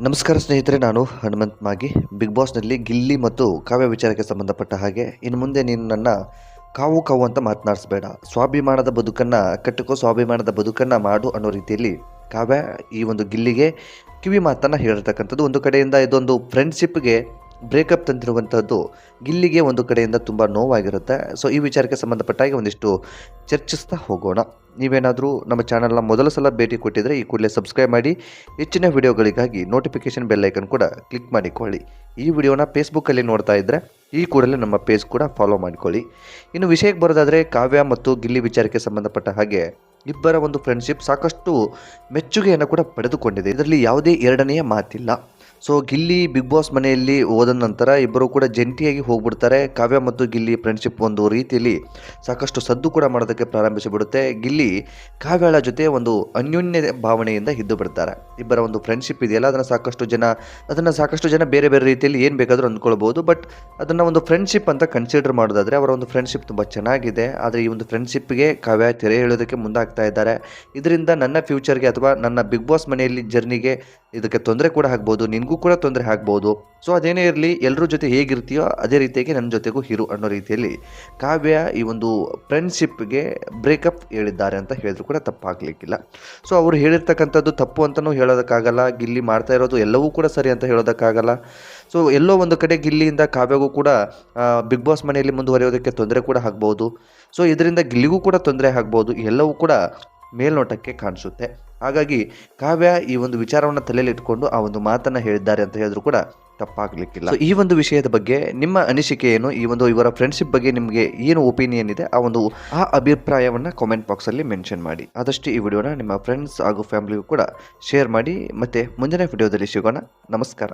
ನಮಸ್ಕಾರ ಸ್ನೇಹಿತರೆ, ನಾನು ಹನುಮಂತ್ ಮಾಗಿ. ಬಿಗ್ ಬಾಸ್ನಲ್ಲಿ ಗಿಲ್ಲಿ ಮತ್ತು ಕಾವ್ಯ ವಿಚಾರಕ್ಕೆ ಸಂಬಂಧಪಟ್ಟ ಹಾಗೆ ಇನ್ನು ಮುಂದೆ ನೀನು ನನ್ನ ಕಾವು ಕಾವು ಅಂತ ಮಾತನಾಡಿಸ್ಬೇಡ. ಸ್ವಾಭಿಮಾನದ ಬದುಕನ್ನು ಕಟ್ಟಿಕೋ, ಸ್ವಾಭಿಮಾನದ ಬದುಕನ್ನು ಮಾಡು ಅನ್ನೋ ರೀತಿಯಲ್ಲಿ ಕಾವ್ಯ ಈ ಒಂದು ಗಿಲ್ಲಿಗೆ ಕಿವಿ ಮಾತನ್ನು ಹೇಳಿರ್ತಕ್ಕಂಥದ್ದು. ಒಂದು ಕಡೆಯಿಂದ ಇದೊಂದು ಫ್ರೆಂಡ್ಶಿಪ್ಗೆ ಬ್ರೇಕಪ್ ತಂದಿರುವಂಥದ್ದು ಗಿಲ್ಲಿಗೆ ಒಂದು ಕಡೆಯಿಂದ ತುಂಬ ನೋವಾಗಿರುತ್ತೆ. ಸೊ ಈ ವಿಚಾರಕ್ಕೆ ಸಂಬಂಧಪಟ್ಟಾಗಿ ಒಂದಿಷ್ಟು ಚರ್ಚಿಸ್ತಾ ಹೋಗೋಣ. ನೀವೇನಾದರೂ ನಮ್ಮ ಚಾನಲ್ನ ಮೊದಲ ಸಲ ಭೇಟಿ ಕೊಟ್ಟಿದ್ರೆ ಈ ಕೂಡಲೇ ಸಬ್ಸ್ಕ್ರೈಬ್ ಮಾಡಿ, ಹೆಚ್ಚಿನ ವಿಡಿಯೋಗಳಿಗಾಗಿ ನೋಟಿಫಿಕೇಷನ್ ಬೆಲ್ಲೈಕನ್ ಕೂಡ ಕ್ಲಿಕ್ ಮಾಡಿಕೊಳ್ಳಿ. ಈ ವಿಡಿಯೋನ ಫೇಸ್ಬುಕ್ಕಲ್ಲಿ ನೋಡ್ತಾ ಇದ್ದರೆ ಈ ಕೂಡಲೇ ನಮ್ಮ ಪೇಜ್ ಕೂಡ ಫಾಲೋ ಮಾಡಿಕೊಳ್ಳಿ. ಇನ್ನು ವಿಷಯಕ್ಕೆ ಬರೋದಾದರೆ ಕಾವ್ಯ ಮತ್ತು ಗಿಲ್ಲಿ ವಿಚಾರಕ್ಕೆ ಸಂಬಂಧಪಟ್ಟ ಹಾಗೆ ಇಬ್ಬರ ಒಂದು ಫ್ರೆಂಡ್ಶಿಪ್ ಸಾಕಷ್ಟು ಮೆಚ್ಚುಗೆಯನ್ನು ಕೂಡ ಪಡೆದುಕೊಂಡಿದೆ. ಇದರಲ್ಲಿ ಯಾವುದೇ ಎರಡನೆಯ ಮಾತಿಲ್ಲ. ಸೊ ಗಿಲ್ಲಿ ಬಿಗ್ ಬಾಸ್ ಮನೆಯಲ್ಲಿ ಹೋದ ನಂತರ ಇಬ್ಬರು ಕೂಡ ಜಂಟಿಯಾಗಿ ಹೋಗ್ಬಿಡ್ತಾರೆ. ಕಾವ್ಯ ಮತ್ತು ಗಿಲ್ಲಿ ಫ್ರೆಂಡ್ಶಿಪ್ ಒಂದು ರೀತಿಯಲ್ಲಿ ಸಾಕಷ್ಟು ಸದ್ದು ಕೂಡ ಮಾಡೋದಕ್ಕೆ ಪ್ರಾರಂಭಿಸಿಬಿಡುತ್ತೆ. ಗಿಲ್ಲಿ ಕಾವ್ಯಳ ಜೊತೆ ಒಂದು ಅನ್ಯೋನ್ಯ ಭಾವನೆಯಿಂದ ಇದ್ದು ಬಿಡ್ತಾರೆ. ಇಬ್ಬರ ಒಂದು ಫ್ರೆಂಡ್ಶಿಪ್ ಇದೆಯಲ್ಲ, ಅದನ್ನು ಸಾಕಷ್ಟು ಜನ, ಅದನ್ನು ಸಾಕಷ್ಟು ಜನ ಬೇರೆ ಬೇರೆ ರೀತಿಯಲ್ಲಿ ಏನು ಬೇಕಾದರೂ ಅಂದ್ಕೊಳ್ಬೋದು. ಬಟ್ ಅದನ್ನು ಒಂದು ಫ್ರೆಂಡ್ಶಿಪ್ ಅಂತ ಕನ್ಸಿಡರ್ ಮಾಡೋದಾದರೆ ಅವರ ಒಂದು ಫ್ರೆಂಡ್ಶಿಪ್ ತುಂಬ ಚೆನ್ನಾಗಿದೆ. ಆದರೆ ಈ ಒಂದು ಫ್ರೆಂಡ್ಶಿಪ್ಗೆ ಕಾವ್ಯ ತೆರೆ ಹೇಳೋದಕ್ಕೆ ಮುಂದಾಗ್ತಾ ಇದ್ದಾರೆ. ಇದರಿಂದ ನನ್ನ ಫ್ಯೂಚರ್ಗೆ ಅಥವಾ ನನ್ನ ಬಿಗ್ ಬಾಸ್ ಮನೆಯಲ್ಲಿ ಜರ್ನಿಗೆ ಇದಕ್ಕೆ ತೊಂದರೆ ಕೂಡ ಆಗ್ಬೋದು, ನಿನಗೂ ಕೂಡ ತೊಂದರೆ ಆಗ್ಬೋದು. ಸೊ ಅದೇನೇ ಇರಲಿ ಎಲ್ಲರ ಜೊತೆ ಹೇಗಿರ್ತೀಯೋ ಅದೇ ರೀತಿಯಾಗಿ ನನ್ನ ಜೊತೆಗೂ ಹಿರು ಅನ್ನೋ ರೀತಿಯಲ್ಲಿ ಕಾವ್ಯ ಈ ಒಂದು ಫ್ರೆಂಡ್ಶಿಪ್ಗೆ ಬ್ರೇಕಪ್ ಹೇಳಿದ್ದಾರೆ ಅಂತ ಹೇಳಿದ್ರು ಕೂಡ ತಪ್ಪಾಗಲಿಕ್ಕಿಲ್ಲ. ಸೊ ಅವರು ಹೇಳಿರ್ತಕ್ಕಂಥದ್ದು ತಪ್ಪು ಅಂತಲೂ ಹೇಳೋದಕ್ಕಾಗಲ್ಲ, ಗಿಲ್ಲಿ ಮಾಡ್ತಾ ಇರೋದು ಎಲ್ಲವೂ ಕೂಡ ಸರಿ ಅಂತ ಹೇಳೋದಕ್ಕಾಗಲ್ಲ. ಸೊ ಎಲ್ಲೋ ಒಂದು ಕಡೆ ಗಿಲ್ಲಿಯಿಂದ ಕಾವ್ಯಗೂ ಕೂಡ ಬಿಗ್ ಬಾಸ್ ಮನೆಯಲ್ಲಿ ಮುಂದುವರಿಯೋದಕ್ಕೆ ತೊಂದರೆ ಕೂಡ ಆಗ್ಬೋದು. ಸೊ ಇದರಿಂದ ಗಿಲ್ಲಿಗೂ ಕೂಡ ತೊಂದರೆ ಆಗ್ಬೋದು, ಎಲ್ಲವೂ ಕೂಡ ಮೇಲ್ನೋಟಕ್ಕೆ ಕಾಣಿಸುತ್ತೆ. ಹಾಗಾಗಿ ಕಾವ್ಯ ಈ ಒಂದು ವಿಚಾರವನ್ನು ತಲೆಯಲ್ಲಿ ಇಟ್ಕೊಂಡು ಆ ಒಂದು ಮಾತನ್ನು ಹೇಳಿದ್ದಾರೆ ಅಂತ ಹೇಳಿದ್ರು ಕೂಡ ತಪ್ಪಾಗಲಿಕ್ಕಿಲ್ಲ. ಈ ಒಂದು ವಿಷಯದ ಬಗ್ಗೆ ನಿಮ್ಮ ಅನಿಸಿಕೆ ಏನು ಈ ಒಂದು ಇವರ ಫ್ರೆಂಡ್ಶಿಪ್ ಬಗ್ಗೆ ನಿಮಗೆ ಏನು ಒಪಿನಿಯನ್ ಇದೆ? ಆ ಒಂದು, ಆ ಅಭಿಪ್ರಾಯವನ್ನು ಕಾಮೆಂಟ್ ಬಾಕ್ಸಲ್ಲಿ ಮೆನ್ಷನ್ ಮಾಡಿ. ಆದಷ್ಟು ಈ ವಿಡಿಯೋನ ನಿಮ್ಮ ಫ್ರೆಂಡ್ಸ್ ಹಾಗೂ ಫ್ಯಾಮಿಲಿಗೂ ಕೂಡ ಶೇರ್ ಮಾಡಿ. ಮತ್ತೆ ಮುಂದಿನ ವಿಡಿಯೋದಲ್ಲಿ ಸಿಗೋಣ. ನಮಸ್ಕಾರ.